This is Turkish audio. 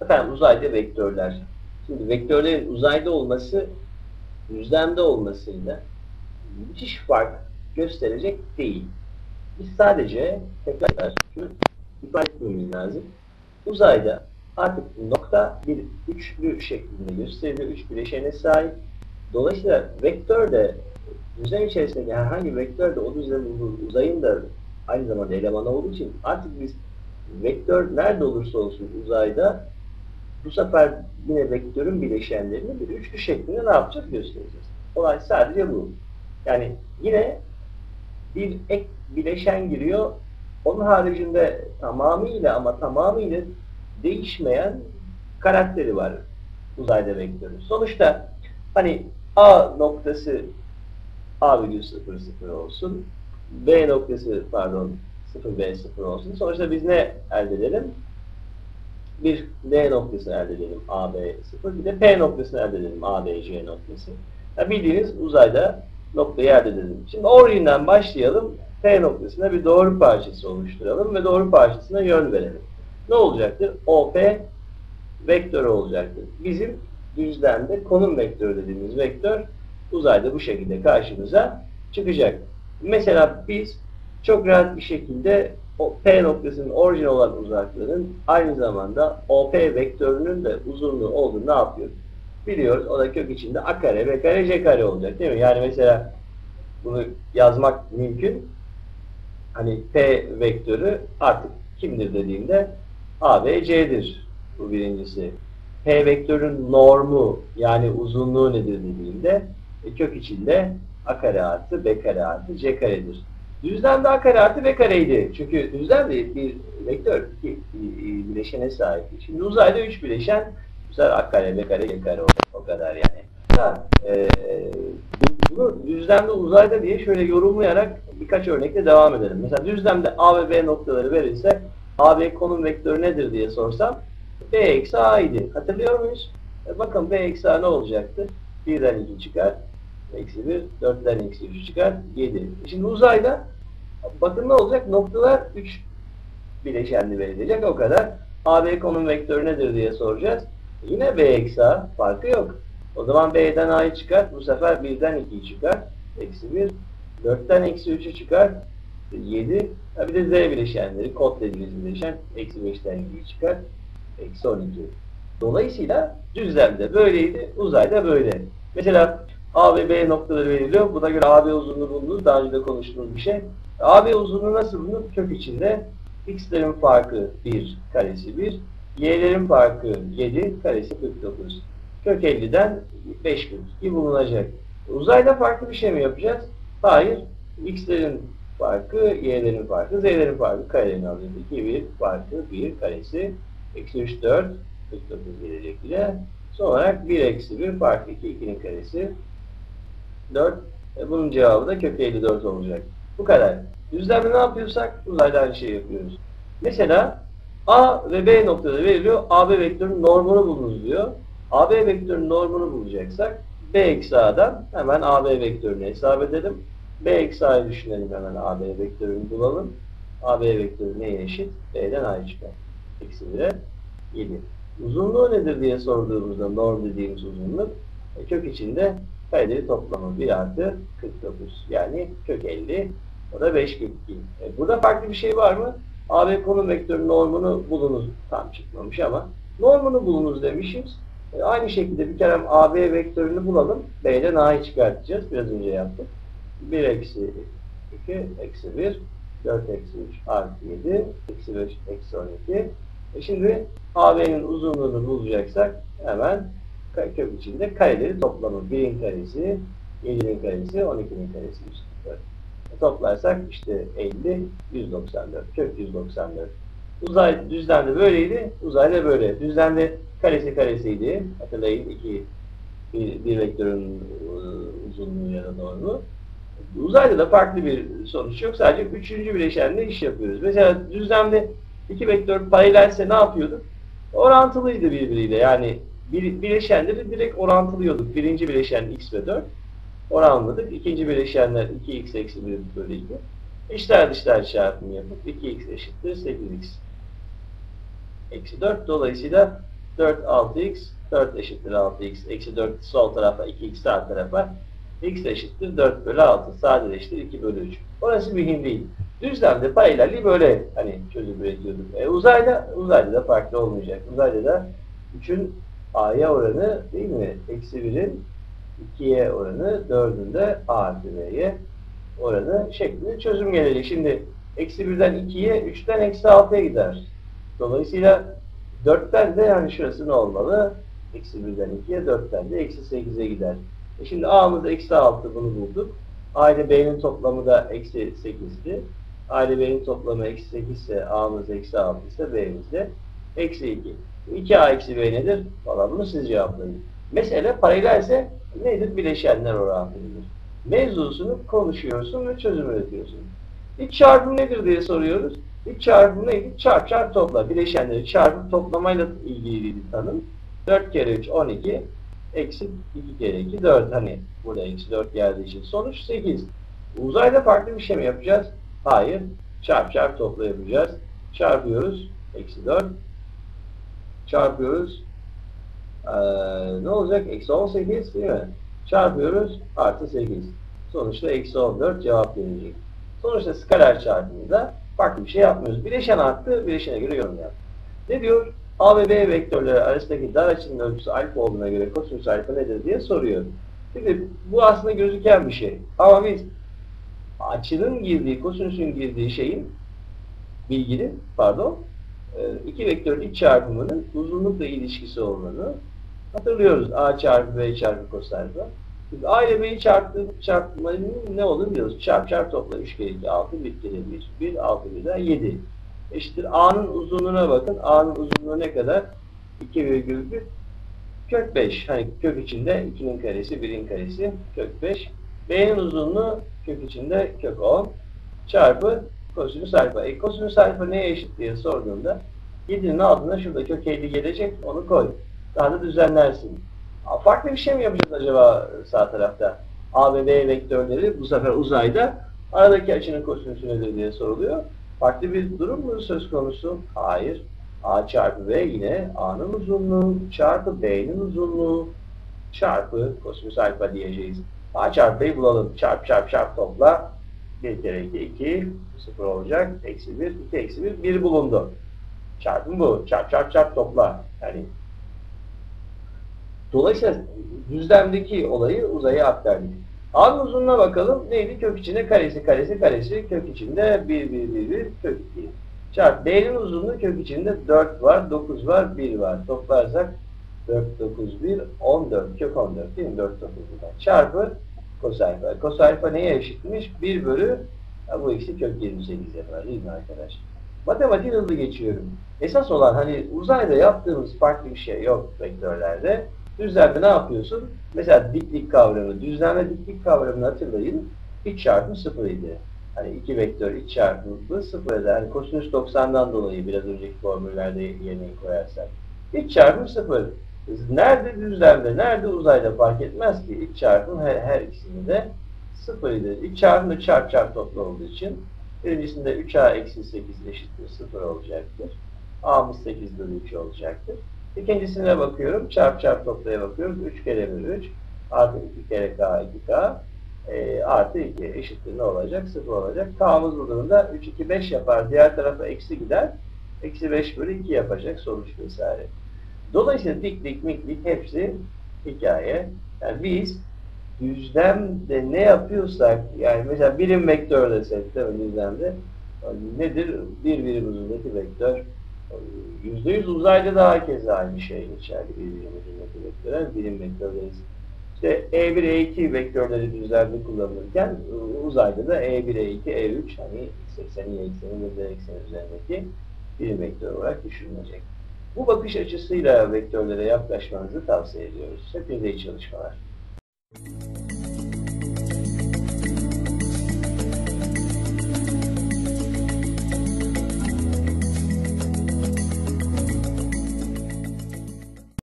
Efendim uzayda vektörler. Şimdi vektörlerin uzayda olması düzlemde olmasıyla müthiş fark gösterecek değil. Biz sadece tekrar etmemiz lazım. Uzayda artık nokta bir üçlü şeklinde gösteriliyor. Üç bileşene sahip. Dolayısıyla vektör de düzlem içerisindeki herhangi bir vektör de o düzlemin uzayın da aynı zamanda elemanı olduğu için artık biz vektör nerede olursa olsun uzayda bu sefer yine vektörün bileşenlerini bir üçlü şeklinde ne yapacağız göstereceğiz. Olay sadece bu. Yani yine bir ek bileşen giriyor. Onun haricinde tamamıyla ama tamamıyla değişmeyen karakteri var uzayda vektörün. Sonuçta hani A noktası A virgül 0 0 olsun. B noktası pardon 0 B 0 olsun. Sonuçta biz ne elde edelim? Bir D noktası elde edelim A B 0. Bir de P noktasını elde edelim A B C noktası. Yani bildiğiniz uzayda noktayı elde edelim. Şimdi orijinden başlayalım. P noktasına bir doğru parçası oluşturalım ve doğru parçasına yön verelim. Ne olacaktır? OP vektörü olacaktır. Bizim düzlemde konum vektörü dediğimiz vektör uzayda bu şekilde karşımıza çıkacak. Mesela biz çok rahat bir şekilde o P noktasının orijin olan uzaklığının aynı zamanda OP vektörünün de uzunluğu olduğunu ne yapıyoruz? Biliyoruz. O da kök içinde A kare, B kare, C kare olacak değil mi? Yani mesela bunu yazmak mümkün. Hani P vektörü artık kimdir dediğimde A, B, C'dir. Bu birincisi. P vektörün normu yani uzunluğu nedir dediğimde e, kök içinde A kare artı B kare artı C karedir. Düzlemde A kare artı B kareydi. Çünkü düzlemde bir vektör iki bileşene sahip. Şimdi uzayda üç bileşen bu sefer A kare, B kare, C kare o, o kadar yani. Ha, e, bunu düzlemde uzayda diye şöyle yorumlayarak birkaç örnekle devam edelim. Mesela düzlemde A ve B noktaları verirse A, B konum vektörü nedir diye sorsam B eksi A idi. Hatırlıyor muyuz? E, bakın B eksi A ne olacaktı? 1'den 2 çıkar. Eksi 1, 4'ten eksi 3 çıkar. 7. Şimdi uzayda bakın ne olacak? Noktalar 3 bileşenli verilecek. O kadar. AB konum vektörü nedir diye soracağız. Yine B eksi A. Farkı yok. O zaman B'den A'yı çıkar. Bu sefer 1'den 2'yi çıkar. Eksi 1. 4'ten eksi 3'ü çıkar. 7. Ha bir de Z bileşenleri. Kod dediğimiz bileşen. Eksi 5'ten 2'yi çıkar. Eksi 12. Dolayısıyla düzlemde böyleydi. Uzayda böyle. Mesela A ve B noktaları veriliyor. Buna göre AB uzunluğu bulunur. Daha önce de konuştuğumuz bir şey. AB uzunluğu nasıl bulunur? Kök içinde x'lerin farkı 1 karesi 1. Y'lerin farkı 7 karesi 49. Kök 50'den 5042 bulunacak. Uzayda farklı bir şey mi yapacağız? Hayır. X'lerin farkı, Y'lerin farkı, Z'lerin farkı karelerini alacağız. 2, 1 farkı 1 karesi. Eksi 3, 4. 49 gelecek bile. Son olarak 1 eksi 1 farkı 2, 2'nin karesi. 4. E bunun cevabı da kök 54 olacak. Bu kadar. Düzlemde ne yapıyorsak uzayda aynı şeyi yapıyoruz. Mesela A ve B noktada veriliyor. AB vektörünün normunu bulunuz diyor. AB vektörünün normunu bulacaksak B eksi A'dan hemen AB vektörünü hesap edelim. B eksi A'yı düşünelim hemen AB vektörünü bulalım. AB vektörü neye eşit? B'den A'ya çıkar. Eksi 1'e 7. Uzunluğu nedir diye sorduğumuzda norm dediğimiz uzunluk e, kök içinde kareleri toplamı 1 artı 49. Yani kök 50. O da 5 kök 2. E, burada farklı bir şey var mı? AB konum vektörünün normunu bulunuz. Tam çıkmamış ama normunu bulunuz demişiz. E, aynı şekilde bir kere AB vektörünü bulalım. B'den A'yı çıkartacağız. Biraz önce yaptık. 1 eksi 2 eksi 1 4 eksi 3 artı 7 eksi 5 eksi 12 e şimdi AB'nin uzunluğunu bulacaksak hemen kök içinde kareleri toplamı. 1'in karesi 7'nin karesi 12'nin karesi 104 e toplarsak işte 50 194 kök 194 uzay düzlemde böyleydi uzayda böyle. Düzlemde karesi karesiydi. Hatırlayın iki bir, bir vektörün uzunluğu ya da normu Uzayda da farklı bir sonuç yok. Sadece üçüncü bileşenle iş yapıyoruz. Mesela düzlemde iki vektör paralelse ne yapıyorduk? orantılıydı birbiriyle. Yani bir, bileşenleri direkt orantılıyorduk. Birinci bileşen x ve 4 oranladık. İkinci bileşenler 2x eksi 1 bölü 2. İçler dışlar çarpımı yapıp 2x eşittir 8x eksi 4. Dolayısıyla 4 6x 4 eşittir 6x eksi 4 sol tarafa 2x sağ tarafa x eşittir 4 bölü 6 sadeleştir 2 bölü 3. Orası mühim değil. Düzlemde paralelliği böyle hani çözüm üretiyorduk. E, uzayda, uzayda da farklı olmayacak. Uzayda da 3'ün a'ya oranı değil mi? Eksi 1'in 2'ye oranı 4'ün de a artı b'ye oranı şeklinde çözüm gelecek. Şimdi eksi 1'den 2'ye 3'ten eksi 6'ya gider. Dolayısıyla 4'ten de yani şurası ne olmalı? Eksi 1'den 2'ye 4'ten de eksi 8'e gider. E şimdi a'mız eksi 6 bunu bulduk. A ile B'nin toplamı da eksi 8'di. A ile B'nin toplamı eksi 8 ise A'mız eksi 6 ise B'miz de eksi 2. 2A eksi B nedir? Valla bunu siz cevaplayın. Mesele paralelse nedir? Bileşenler orantılıdır. Mevzusunu konuşuyorsun ve çözüm üretiyorsun. İç çarpım nedir diye soruyoruz. İç çarpım neydi? Çarp çarp topla. Bileşenleri çarpıp toplamayla ilgili bir tanım. 4 kere 3 12 eksi 2 kere 2 4 hani burada eksi 4 geldiği için sonuç 8. Uzayda farklı bir şey mi yapacağız? Hayır. Çarp çarp topla yapacağız. Çarpıyoruz. Eksi 4. Çarpıyoruz. Ee, ne olacak? Eksi 18 değil mi? Çarpıyoruz. Artı 8. Sonuçta eksi 14 cevap gelecek. Sonuçta skaler çarpımında farklı bir şey yapmıyoruz. Bileşen arttı. Bileşene göre yorum yap. Ne diyor? A ve B vektörleri arasındaki dar açının ölçüsü alfa olduğuna göre kosinüs alfa nedir diye soruyor. Şimdi bu aslında gözüken bir şey. Ama biz açının girdiği, kosinüsün girdiği şeyin bilginin, pardon, e, iki vektörün iç çarpımının uzunlukla ilişkisi olduğunu hatırlıyoruz. A çarpı B çarpı cos alfa. Şimdi A ile B'yi çarptı, çarpmanın ne olur diyoruz. Çarp çarp topla 3 kere 2 6, 1 kere 1, 1, 6 birden 7 eşittir. A'nın uzunluğuna bakın. A'nın uzunluğu ne kadar? 2,1 kök 5. Hani kök içinde 2'nin karesi, 1'in karesi kök 5. B'nin uzunluğu kök içinde kök 10 çarpı kosinüs alfa. E kosinüs alfa neye eşit diye sorduğunda 7'nin altına şurada kök 50 gelecek. Onu koy. Daha da düzenlersin. Farklı bir şey mi yapacağız acaba sağ tarafta? A ve B vektörleri bu sefer uzayda aradaki açının kosinüsü nedir diye soruluyor. Farklı bir durum mu söz konusu? Hayır. A çarpı B yine A'nın uzunluğu çarpı B'nin uzunluğu çarpı kosinüs alfa diyeceğiz. A çarpı B'yi bulalım. Çarp çarp çarp topla. 1 kere 2 2 0 olacak. Eksi 1 2 eksi 1 1 bulundu. Çarpım bu. Çarp çarp çarp topla. Yani Dolayısıyla düzlemdeki olayı uzaya aktardık. A'nın uzunluğuna bakalım. Neydi? Kök içinde karesi karesi karesi kök içinde 1 1 1 1 kök 2. Çarp B'nin uzunluğu kök içinde 4 var, 9 var, 1 var. Toplarsak 4 9 1 14 kök 14 değil mi? 4 9 1'den. Çarpı kos alfa. Kos alfa neye eşitmiş? 1 bölü ha, bu eksi kök 28 yapar değil mi arkadaş? Matematik hızlı geçiyorum. Esas olan hani uzayda yaptığımız farklı bir şey yok vektörlerde. Düzlemde ne yapıyorsun? Mesela diklik kavramı. Düzlemde diklik kavramını hatırlayın. İç çarpım sıfır idi. Hani iki vektör iç çarpımı sıfır eder. Hani kosinüs 90'dan dolayı biraz önceki formüllerde yerine koyarsak. İç çarpım sıfır. Nerede düzlemde, nerede uzayda fark etmez ki. İç çarpım her, her ikisinde sıfır idi. İç çarpımı çarp çarp toplu olduğu için birincisinde 3a eksi 8 eşittir sıfır olacaktır. a'mız 8 bölü 3 olacaktır. İkincisine bakıyorum. Çarp çarp toplaya bakıyoruz. 3 kere 1 3 artı 2 kere k 2k e, artı 2 eşittir ne olacak? 0 olacak. K'mız bu durumda 3 2 5 yapar. Diğer tarafa eksi gider. Eksi 5 bölü 2 yapacak sonuç vesaire. Dolayısıyla diklik miklik hepsi hikaye. Yani biz düzlemde ne yapıyorsak yani mesela birim vektör desek mi düzlemde nedir? Bir birim uzundaki vektör Yüzde yüz uzayda da herkese aynı şey geçerli. Bir birim uzundaki vektörler, birim vektörleri. İşte E1, E2 vektörleri düzlemde kullanılırken uzayda da E1, E2, E3 hani 80'in, 80'in ve z ekseni üzerindeki birim vektör olarak düşünülecek. Bu bakış açısıyla vektörlere yaklaşmanızı tavsiye ediyoruz. Hepinize iyi çalışmalar.